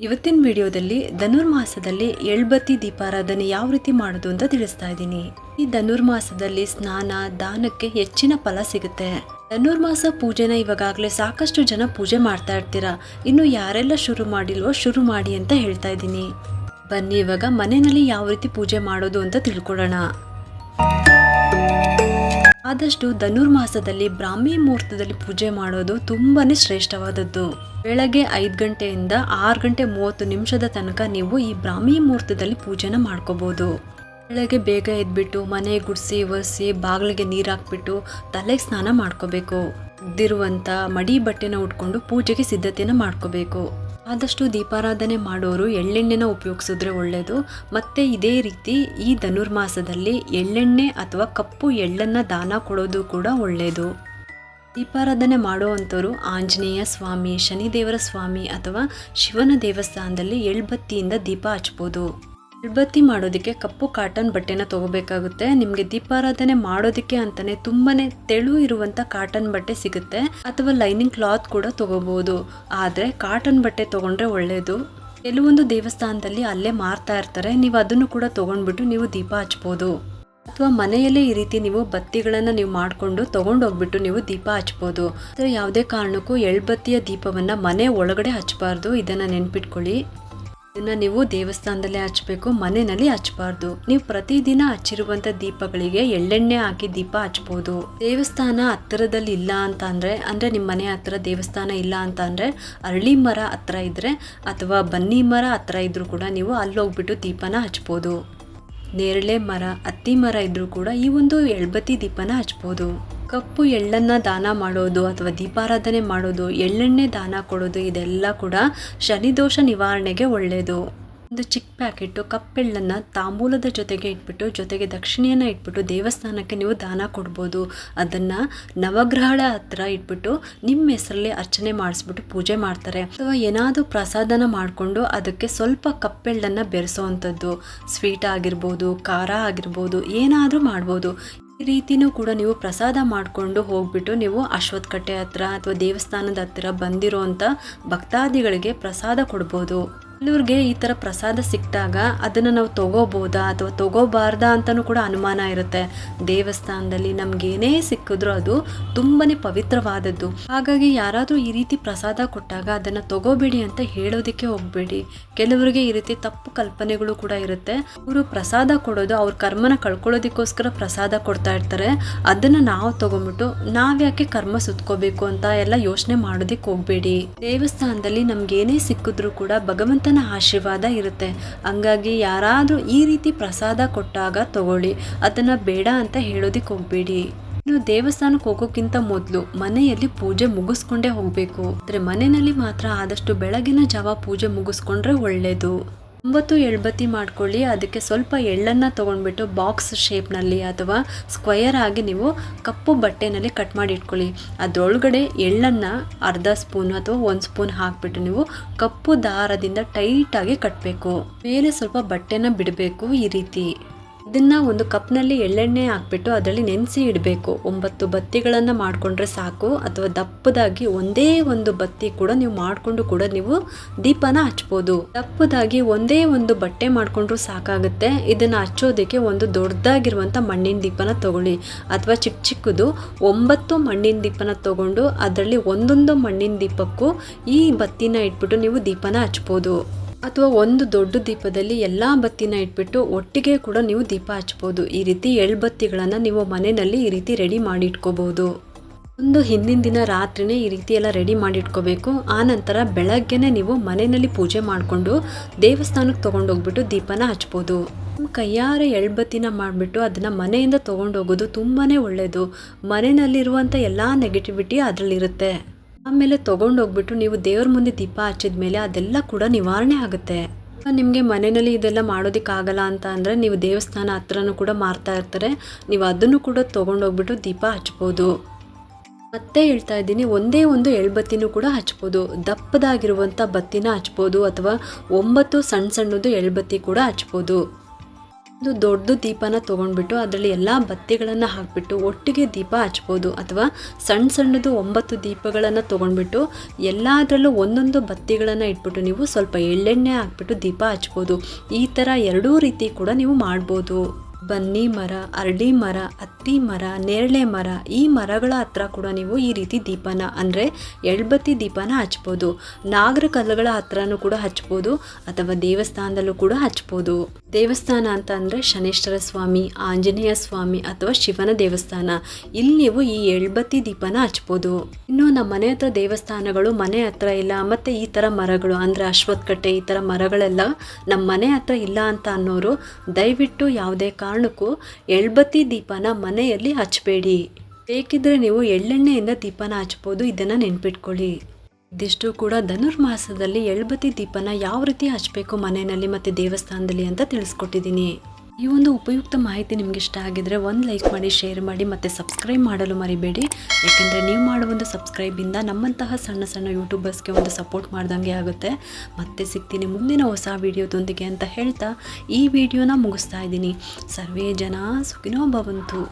ಇವತ್ತಿನ ವಿಡಿಯೋದಲ್ಲಿ ಧನುರ್ಮಾಸದಲ್ಲಿ ಎಳ್ಬತ್ತಿ ದೀಪಾರಾಧನೆ ಯಾವ ರೀತಿ ಮಾಡೋದು ಅಂತ ತಿಳಿಸ್ತಾ ಇದ್ದೀನಿ. ಈ ಧನುರ್ಮಾಸದಲ್ಲಿ ಸ್ನಾನ, ದಾನಕ್ಕೆ ಹೆಚ್ಚಿನ ಫಲ ಸಿಗುತ್ತೆ. ಧನುರ್ಮಾಸ ಪೂಜೆನ ಇವಾಗಲೇ ಸಾಕಷ್ಟು ಜನ ಪೂಜೆ ಮಾಡ್ತಾ ಇರ್ತೀರಾ. ಇನ್ನು ಯಾರೆಲ್ಲ ಶುರು ಮಾಡಿಲ್ವೋ ಶುರು ಮಾಡಿ ಅಂತ ಹೇಳ್ತಾ ಇದ್ದೀನಿ. ಬನ್ನಿ ಇವಾಗ ಮನೆಯಲ್ಲಿ ಯಾವ ರೀತಿ ಪೂಜೆ ಮಾಡೋದು ಅಂತ ತಿಳ್ಕೊಳ್ಳೋಣ. ಆದಷ್ಟು ಧನುರ್ಮಾಸದಲ್ಲಿ ಬ್ರಾಹ್ಮಿ ಮುಹೂರ್ತದಲ್ಲಿ ಪೂಜೆ ಮಾಡೋದು ತುಂಬಾನೇ ಶ್ರೇಷ್ಠವಾದದ್ದು. ಬೆಳಗ್ಗೆ ಐದು ಗಂಟೆಯಿಂದ ಆರು ಗಂಟೆ ಮೂವತ್ತು ನಿಮಿಷದ ತನಕ ನೀವು ಈ ಬ್ರಾಹ್ಮಿ ಮುಹೂರ್ತದಲ್ಲಿ ಪೂಜೆನ ಮಾಡ್ಕೋಬೋದು. ಬೆಳಗ್ಗೆ ಬೇಗ ಎದ್ಬಿಟ್ಟು ಮನೆ ಗುಡಿಸಿ ಒರೆಸಿ ಬಾಗಿಲಿಗೆ ನೀರು ಹಾಕ್ಬಿಟ್ಟು ತಲೆಗೆ ಸ್ನಾನ ಮಾಡ್ಕೋಬೇಕು. ಇದ್ದಿರುವಂಥ ಮಡಿ ಬಟ್ಟೆನ ಉಟ್ಕೊಂಡು ಪೂಜೆಗೆ ಸಿದ್ಧತೆಯನ್ನು ಮಾಡ್ಕೋಬೇಕು. ಆದಷ್ಟು ದೀಪಾರಾಧನೆ ಮಾಡೋರು ಎಳ್ಳೆಣ್ಣೆನ ಉಪಯೋಗಿಸಿದ್ರೆ ಒಳ್ಳೆಯದು ಮತ್ತು ಇದೇ ರೀತಿ ಈ ಧನುರ್ಮಾಸದಲ್ಲಿ ಎಳ್ಳೆಣ್ಣೆ ಅಥವಾ ಕಪ್ಪು ಎಳ್ಳನ್ನು ದಾನ ಕೊಡೋದು ಕೂಡ ಒಳ್ಳೆಯದು ದೀಪಾರಾಧನೆ ಮಾಡುವಂಥವರು ಆಂಜನೇಯ ಸ್ವಾಮಿ, ಶನಿದೇವರ ಸ್ವಾಮಿ ಅಥವಾ ಶಿವನ ದೇವಸ್ಥಾನದಲ್ಲಿ ಎಳ್ಬತ್ತಿಯಿಂದ ದೀಪ ಹಚ್ಬೋದು. ಎಳ್ಬತ್ತಿ ಮಾಡೋದಕ್ಕೆ ಕಪ್ಪು ಕಾಟನ್ ಬಟ್ಟೆನ ತಗೋಬೇಕಾಗುತ್ತೆ. ನಿಮಗೆ ದೀಪಾರಾಧನೆ ಮಾಡೋದಕ್ಕೆ ಅಂತಾನೆ ತುಂಬಾನೇ ತೆಳು ಇರುವಂತ ಕಾಟನ್ ಬಟ್ಟೆ ಸಿಗುತ್ತೆ. ಅಥವಾ ಲೈನಿಂಗ್ ಕ್ಲಾತ್ ಕೂಡ ತಗೋಬಹುದು ಆದ್ರೆ ಕಾಟನ್ ಬಟ್ಟೆ ತಗೊಂಡ್ರೆ ಒಳ್ಳೇದು. ಕೆಲವೊಂದು ದೇವಸ್ಥಾನದಲ್ಲಿ ಅಲ್ಲೇ ಮಾರ್ತಾ ಇರ್ತಾರೆ. ನೀವು ಅದನ್ನು ಕೂಡ ತಗೊಂಡ್ಬಿಟ್ಟು ನೀವು ದೀಪ ಹಚ್ಬೋದು. ಅಥವಾ ಮನೆಯಲ್ಲೇ ಈ ರೀತಿ ನೀವು ಬತ್ತಿಗಳನ್ನು ನೀವು ಮಾಡಿಕೊಂಡು ತಗೊಂಡೋಗ್ಬಿಟ್ಟು ನೀವು ದೀಪ ಹಚ್ಬೋದು. ಯಾವುದೇ ಕಾರಣಕ್ಕೂ ಎಳ್ಬತ್ತಿಯ ದೀಪವನ್ನ ಮನೆ ಒಳಗಡೆ ಹಚ್ಚಬಾರ್ದು. ಇದನ್ನ ನೆನ್ಪಿಟ್ಕೊಳ್ಳಿ. ಇದನ್ನ ನೀವು ದೇವಸ್ಥಾನದಲ್ಲೇ ಹಚ್ಬೇಕು ಮನೆಯಲ್ಲಿ ಹಚ್ಚಬಾರ್ದು. ನೀವು ಪ್ರತಿದಿನ ಹಚ್ಚಿರುವಂತ ದೀಪಗಳಿಗೆ ಎಳ್ಳೆಣ್ಣೆ ಹಾಕಿ ದೀಪ ಹಚ್ಬೋದು. ದೇವಸ್ಥಾನ ಹತ್ತಿರದಲ್ಲಿ ಇಲ್ಲ ಅಂತ ಅಂದ್ರೆ ಅಂದ್ರೆ ನಿಮ್ಮ ಮನೆ ಹತ್ತಿರ ದೇವಸ್ಥಾನ ಇಲ್ಲ ಅಂತ ಅಂದ್ರೆ ಅರಳಿ ಮರ ಹತ್ರ ಇದ್ರೆ ಅಥವಾ ಬನ್ನಿ ಮರ ಹತ್ರ ಇದ್ರೂ ಕೂಡ ನೀವು ಅಲ್ಲಿ ಹೋಗ್ಬಿಟ್ಟು ದೀಪನ ಹಚ್ಬೋದು. ನೇರಳೆ ಮರ ಹತ್ತಿ ಮರ ಇದ್ರೂ ಕೂಡ ಈ ಒಂದು ಎಳ್ಬತ್ತಿ ದೀಪನ ಹಚ್ಬೋದು. ಕಪ್ಪು ಎಳ್ಳನ್ನು ದಾನ ಮಾಡೋದು ಅಥವಾ ದೀಪಾರಾಧನೆ ಮಾಡೋದು, ಎಳ್ಳೆಣ್ಣೆ ದಾನ ಕೊಡೋದು, ಇದೆಲ್ಲ ಕೂಡ ಶನಿದೋಷ ನಿವಾರಣೆಗೆ ಒಳ್ಳೆಯದು ಒಂದು ಚಿಕ್ಕ ಪ್ಯಾಕೆಟ್ಟು ಕಪ್ಪೆಳ್ಳನ್ನು ತಾಂಬೂಲದ ಜೊತೆಗೆ ಇಟ್ಬಿಟ್ಟು, ಜೊತೆಗೆ ದಕ್ಷಿಣೆಯನ್ನು ಇಟ್ಬಿಟ್ಟು ದೇವಸ್ಥಾನಕ್ಕೆ ನೀವು ದಾನ ಕೊಡ್ಬೋದು. ಅದನ್ನು ನವಗ್ರಹಗಳ ಹತ್ರ ಇಟ್ಬಿಟ್ಟು ನಿಮ್ಮ ಹೆಸರಲ್ಲಿ ಅರ್ಚನೆ ಮಾಡಿಸ್ಬಿಟ್ಟು ಪೂಜೆ ಮಾಡ್ತಾರೆ. ಅಥವಾ ಏನಾದರೂ ಪ್ರಸಾದನ ಮಾಡಿಕೊಂಡು ಅದಕ್ಕೆ ಸ್ವಲ್ಪ ಕಪ್ಪೆಳ್ಳನ್ನು ಬೆರೆಸೋವಂಥದ್ದು. ಸ್ವೀಟ್ ಆಗಿರ್ಬೋದು, ಖಾರ ಆಗಿರ್ಬೋದು, ಏನಾದರೂ ಮಾಡ್ಬೋದು. ಈ ರೀತಿನೂ ಕೂಡ ನೀವು ಪ್ರಸಾದ ಮಾಡಿಕೊಂಡು ಹೋಗ್ಬಿಟ್ಟು ನೀವು ಅಶ್ವತ್ಥ ಕಟ್ಟೆ ಹತ್ರ ಅಥವಾ ದೇವಸ್ಥಾನದ ಹತ್ತಿರ ಬಂದಿರೋ ಭಕ್ತಾದಿಗಳಿಗೆ ಪ್ರಸಾದ ಕೊಡ್ಬೋದು. ಕೆಲವ್ರಿಗೆ ಈ ಥರ ಪ್ರಸಾದ ಸಿಕ್ಕಿದಾಗ ಅದನ್ನು ನಾವು ತಗೋಬೋದಾ ಅಥವಾ ತಗೋಬಾರ್ದಾ ಅಂತಲೂ ಕೂಡ ಅನುಮಾನ ಇರುತ್ತೆ. ದೇವಸ್ಥಾನದಲ್ಲಿ ನಮ್ಗೇನೇ ಸಿಕ್ಕಿದ್ರೂ ಅದು ತುಂಬಾನೇ ಪವಿತ್ರವಾದದ್ದು. ಹಾಗಾಗಿ ಯಾರಾದರೂ ಈ ರೀತಿ ಪ್ರಸಾದ ಕೊಟ್ಟಾಗ ಅದನ್ನು ತಗೋಬೇಡಿ ಅಂತ ಹೇಳೋದಕ್ಕೆ ಹೋಗಬೇಡಿ. ಕೆಲವರಿಗೆ ಈ ರೀತಿ ತಪ್ಪು ಕಲ್ಪನೆಗಳು ಕೂಡ ಇರುತ್ತೆ. ಅವರು ಪ್ರಸಾದ ಕೊಡೋದು ಅವ್ರ ಕರ್ಮನ ಕಳ್ಕೊಳ್ಳೋದಕ್ಕೋಸ್ಕರ ಪ್ರಸಾದ ಕೊಡ್ತಾ ಇರ್ತಾರೆ. ಅದನ್ನು ನಾವು ತಗೊಂಬಿಟ್ಟು ನಾವ್ಯಾಕೆ ಕರ್ಮ ಸುತ್ಕೋಬೇಕು ಅಂತ ಎಲ್ಲ ಯೋಚನೆ ಮಾಡೋದಕ್ಕೆ ಹೋಗಬೇಡಿ. ದೇವಸ್ಥಾನದಲ್ಲಿ ನಮ್ಗೇನೇ ಸಿಕ್ಕಿದ್ರು ಕೂಡ ಭಗವಂತ ಆಶೀರ್ವಾದ ಇರುತ್ತೆ. ಹಂಗಾಗಿ ಯಾರಾದರೂ ಈ ರೀತಿ ಪ್ರಸಾದ ಕೊಟ್ಟಾಗ ತಗೊಳ್ಳಿ. ಅದನ್ನು ಬೇಡ ಅಂತ ಹೇಳೋದಕ್ಕೆ ಹೋಗ್ಬೇಡಿ. ಇನ್ನು ದೇವಸ್ಥಾನಕ್ಕೆ ಹೋಗೋಕ್ಕಿಂತ ಮೊದಲು ಮನೆಯಲ್ಲಿ ಪೂಜೆ ಮುಗಿಸ್ಕೊಂಡೇ ಹೋಗಬೇಕು. ಆದರೆ ಮನೆಯಲ್ಲಿ ಮಾತ್ರ ಆದಷ್ಟು ಬೆಳಗಿನ ಜಾವ ಪೂಜೆ ಮುಗಿಸ್ಕೊಂಡ್ರೆ ಒಳ್ಳೆಯದು ಒಂಬತ್ತು ಎಳ್ಬತ್ತಿ ಮಾಡ್ಕೊಳ್ಳಿ, ಅದಕ್ಕೆ ಸ್ವಲ್ಪ ಎಳ್ಳನ್ನು ತೊಗೊಂಡ್ಬಿಟ್ಟು ಬಾಕ್ಸ್ ಶೇಪ್ನಲ್ಲಿ ಅಥವಾ ಸ್ಕ್ವಯರ್ ಆಗಿ ನೀವು ಕಪ್ಪು ಬಟ್ಟೆನಲ್ಲಿ ಕಟ್ ಮಾಡಿ ಇಟ್ಕೊಳ್ಳಿ. ಅದರೊಳಗಡೆ ಎಳ್ಳನ್ನು ಅರ್ಧ ಸ್ಪೂನ್ ಅಥವಾ ಒಂದು ಸ್ಪೂನ್ ಹಾಕಿಬಿಟ್ಟು ನೀವು ಕಪ್ಪು ದಾರದಿಂದ ಟೈಟಾಗಿ ಕಟ್ಟಬೇಕು ಮೇಲೆ ಸ್ವಲ್ಪ ಬಟ್ಟೆನ ಬಿಡಬೇಕು ಈ ರೀತಿ. ಇದನ್ನ ಒಂದು ಕಪ್ನಲ್ಲಿ ಎಳ್ಳೆಣ್ಣೆ ಹಾಕ್ಬಿಟ್ಟು ಅದರಲ್ಲಿ ನೆನೆಸಿ ಇಡಬೇಕು. ಒಂಬತ್ತು ಬತ್ತಿಗಳನ್ನು ಮಾಡಿಕೊಂಡ್ರೆ ಸಾಕು. ಅಥವಾ ದಪ್ಪದಾಗಿ ಒಂದೇ ಒಂದು ಬತ್ತಿ ಕೂಡ ನೀವು ಮಾಡಿಕೊಂಡು ಕೂಡ ನೀವು ದೀಪನ ಹಚ್ಬೋದು. ದಪ್ಪದಾಗಿ ಒಂದೇ ಒಂದು ಬಟ್ಟೆ ಮಾಡಿಕೊಂಡ್ರು ಸಾಕಾಗುತ್ತೆ. ಇದನ್ನು ಹಚ್ಚೋದಕ್ಕೆ ಒಂದು ದೊಡ್ಡದಾಗಿರುವಂಥ ಮಣ್ಣಿನ ದೀಪನ ತಗೊಳ್ಳಿ. ಅಥವಾ ಚಿಕ್ಕ ಚಿಕ್ಕದು ಒಂಬತ್ತು ಮಣ್ಣಿನ ದೀಪನ ತಗೊಂಡು ಅದರಲ್ಲಿ ಒಂದೊಂದು ಮಣ್ಣಿನ ದೀಪಕ್ಕೂ ಈ ಬತ್ತಿನ ಇಟ್ಬಿಟ್ಟು ನೀವು ದೀಪನ ಹಚ್ಬೋದು. ಅಥವಾ ಒಂದು ದೊಡ್ಡ ದೀಪದಲ್ಲಿ ಎಲ್ಲ ಬತ್ತಿನ ಇಟ್ಬಿಟ್ಟು ಒಟ್ಟಿಗೆ ಕೂಡ ನೀವು ದೀಪ ಹಚ್ಬೋದು. ಈ ರೀತಿ ಎಳ್ಬತ್ತಿಗಳನ್ನು ನೀವು ಮನೆಯಲ್ಲಿ ಈ ರೀತಿ ರೆಡಿ ಮಾಡಿ ಇಟ್ಕೋಬಹುದು. ಒಂದು ಹಿಂದಿನ ದಿನ ರಾತ್ರಿನೇ ಈ ರೀತಿ ಎಲ್ಲ ರೆಡಿ ಮಾಡಿ ಇಟ್ಕೋಬೇಕು. ಆ ನಂತರ ಬೆಳಗ್ಗೆನೆ ನೀವು ಮನೆಯಲ್ಲಿ ಪೂಜೆ ಮಾಡಿಕೊಂಡು ದೇವಸ್ಥಾನಕ್ಕೆ ತೊಗೊಂಡೋಗ್ಬಿಟ್ಟು ದೀಪನ ಹಚ್ಬೋದು. ಕೈಯಾರೆ ಎಳ್ಬತ್ತಿನ ಮಾಡಿಬಿಟ್ಟು ಅದನ್ನು ಮನೆಯಿಂದ ತೊಗೊಂಡೋಗೋದು ತುಂಬಾ ಒಳ್ಳೆಯದು ಮನೆಯಲ್ಲಿರುವಂಥ ಎಲ್ಲ ನೆಗೆಟಿವಿಟಿ ಅದರಲ್ಲಿರುತ್ತೆ. ಆಮೇಲೆ ತೊಗೊಂಡೋಗ್ಬಿಟ್ಟು ನೀವು ದೇವ್ರ ಮುಂದೆ ದೀಪ ಹಚ್ಚಿದ ಮೇಲೆ ಅದೆಲ್ಲ ಕೂಡ ನಿವಾರಣೆ ಆಗುತ್ತೆ. ನಿಮಗೆ ಮನೆಯಲ್ಲಿ ಇದೆಲ್ಲ ಮಾಡೋದಕ್ಕಾಗಲ್ಲ ಅಂತ ಅಂದರೆ ನೀವು ದೇವಸ್ಥಾನ ಹತ್ರನೂ ಕೂಡ ಮಾರ್ತಾ ಇರ್ತಾರೆ. ನೀವು ಅದನ್ನು ಕೂಡ ತೊಗೊಂಡೋಗ್ಬಿಟ್ಟು ದೀಪ ಹಚ್ಬೋದು. ಮತ್ತೆ ಹೇಳ್ತಾ ಇದ್ದೀನಿ, ಒಂದೇ ಒಂದು ಎಳ್ಬತ್ತಿನೂ ಕೂಡ ಹಚ್ಬೋದು. ದಪ್ಪದಾಗಿರುವಂಥ ಬತ್ತಿನ ಹಚ್ಬೋದು ಅಥವಾ ಒಂಬತ್ತು ಸಣ್ಣ ಸಣ್ಣದು ಎಳ್ಬತ್ತಿ ಕೂಡ ಹಚ್ಬೋದು. ಒಂದು ದೊಡ್ಡ ದೀಪನ ತೊಗೊಂಡ್ಬಿಟ್ಟು ಅದರಲ್ಲಿ ಎಲ್ಲ ಬತ್ತಿಗಳನ್ನು ಹಾಕಿಬಿಟ್ಟು ಒಟ್ಟಿಗೆ ದೀಪ ಹಚ್ಬೋದು ಅಥವಾ ಸಣ್ಣ ಸಣ್ಣದು ಒಂಬತ್ತು ದೀಪಗಳನ್ನು ತೊಗೊಂಡ್ಬಿಟ್ಟು ಎಲ್ಲದರಲ್ಲೂ ಒಂದೊಂದು ಬತ್ತಿಗಳನ್ನು ಇಟ್ಬಿಟ್ಟು ನೀವು ಸ್ವಲ್ಪ ಎಳ್ಳೆಣ್ಣೆ ಹಾಕ್ಬಿಟ್ಟು ದೀಪ ಹಚ್ಬೋದು. ಈ ಥರ ಎರಡೂ ರೀತಿ ಕೂಡ ನೀವು ಮಾಡ್ಬೋದು. ಬನ್ನಿ ಮರ ಅರಡಿ ಮರ, ಅತ್ತಿ ಮರ, ನೇರಳೆ ಮರ, ಈ ಮರಗಳ ಹತ್ರ ಕೂಡ ನೀವು ಈ ರೀತಿ ದೀಪನ ಅಂದರೆ ಎಳ್ಬತ್ತಿ ದೀಪನ ಹಚ್ಬೋದು. ನಾಗರ ಕಲ್ಲುಗಳ ಹತ್ರನೂ ಕೂಡ ಹಚ್ಬೋದು ಅಥವಾ ದೇವಸ್ಥಾನದಲ್ಲೂ ಕೂಡ ಹಚ್ಬೋದು. ದೇವಸ್ಥಾನ ಅಂತ ಅಂದರೆ ಶನೇಶ್ವರ ಸ್ವಾಮಿ, ಆಂಜನೇಯ ಸ್ವಾಮಿ ಅಥವಾ ಶಿವನ ದೇವಸ್ಥಾನ. ಇಲ್ಲಿ ನೀವು ಈ ಎಳ್ಬತ್ತಿ ದೀಪನ ಹಚ್ಬೋದು. ಇನ್ನು ನಮ್ಮ ಮನೆ ಹತ್ರ ದೇವಸ್ಥಾನಗಳು ಮನೆ ಹತ್ರ ಇಲ್ಲ, ಮತ್ತು ಈ ಥರ ಮರಗಳು ಅಂದರೆ ಅಶ್ವತ್ಥಕಟ್ಟೆ ಈ ಥರ ಮರಗಳೆಲ್ಲ ನಮ್ಮ ಮನೆ ಹತ್ರ ಇಲ್ಲ ಅಂತ ಅನ್ನೋರು ದಯವಿಟ್ಟು ಯಾವುದೇ ಕಾರಣಕ್ಕೂ ಎಳ್ಬತ್ತಿ ದೀಪನ ಮನೆಯಲ್ಲಿ ಹಚ್ಚಬೇಡಿ. ಬೇಕಿದ್ರೆ ನೀವು ಎಳ್ಳೆಣ್ಣೆಯಿಂದ ದೀಪನ ಹಚ್ಬೋದು, ಇದನ್ನು ನೆನ್ಪಿಟ್ಕೊಳ್ಳಿ. ಇದಿಷ್ಟು ಕೂಡ ಧನುರ್ಮಾಸದಲ್ಲಿ ಎಳ್ಬತ್ತಿ ದೀಪನ ಯಾವ ರೀತಿ ಹಚ್ಚಬೇಕು ಮನೆಯಲ್ಲಿ ಮತ್ತು ದೇವಸ್ಥಾನದಲ್ಲಿ ಅಂತ ತಿಳಿಸ್ಕೊಟ್ಟಿದ್ದೀನಿ. ಈ ಒಂದು ಉಪಯುಕ್ತ ಮಾಹಿತಿ ನಿಮ್ಗೆ ಇಷ್ಟ ಆಗಿದ್ರೆ ಒಂದು ಲೈಕ್ ಮಾಡಿ, ಶೇರ್ ಮಾಡಿ ಮತ್ತು ಸಬ್ಸ್ಕ್ರೈಬ್ ಮಾಡಲು ಮರಿಬೇಡಿ. ಯಾಕೆಂದರೆ ನೀವು ಮಾಡುವ ಒಂದು ಸಬ್ಸ್ಕ್ರೈಬಿಂದ ನಮ್ಮಂತಹ ಸಣ್ಣ ಸಣ್ಣ ಯೂಟ್ಯೂಬರ್ಸ್ಗೆ ಒಂದು ಸಪೋರ್ಟ್ ಮಾಡ್ದಂಗೆ ಆಗುತ್ತೆ. ಮತ್ತೆ ಸಿಗ್ತೀನಿ ಮುಂದಿನ ಹೊಸ ವಿಡಿಯೋದೊಂದಿಗೆ ಅಂತ ಹೇಳ್ತಾ ಈ ವಿಡಿಯೋನ ಮುಗಿಸ್ತಾ ಇದ್ದೀನಿ. ಸರ್ವೇ ಜನ ಸುಖಿನೋ ಭವಂತು.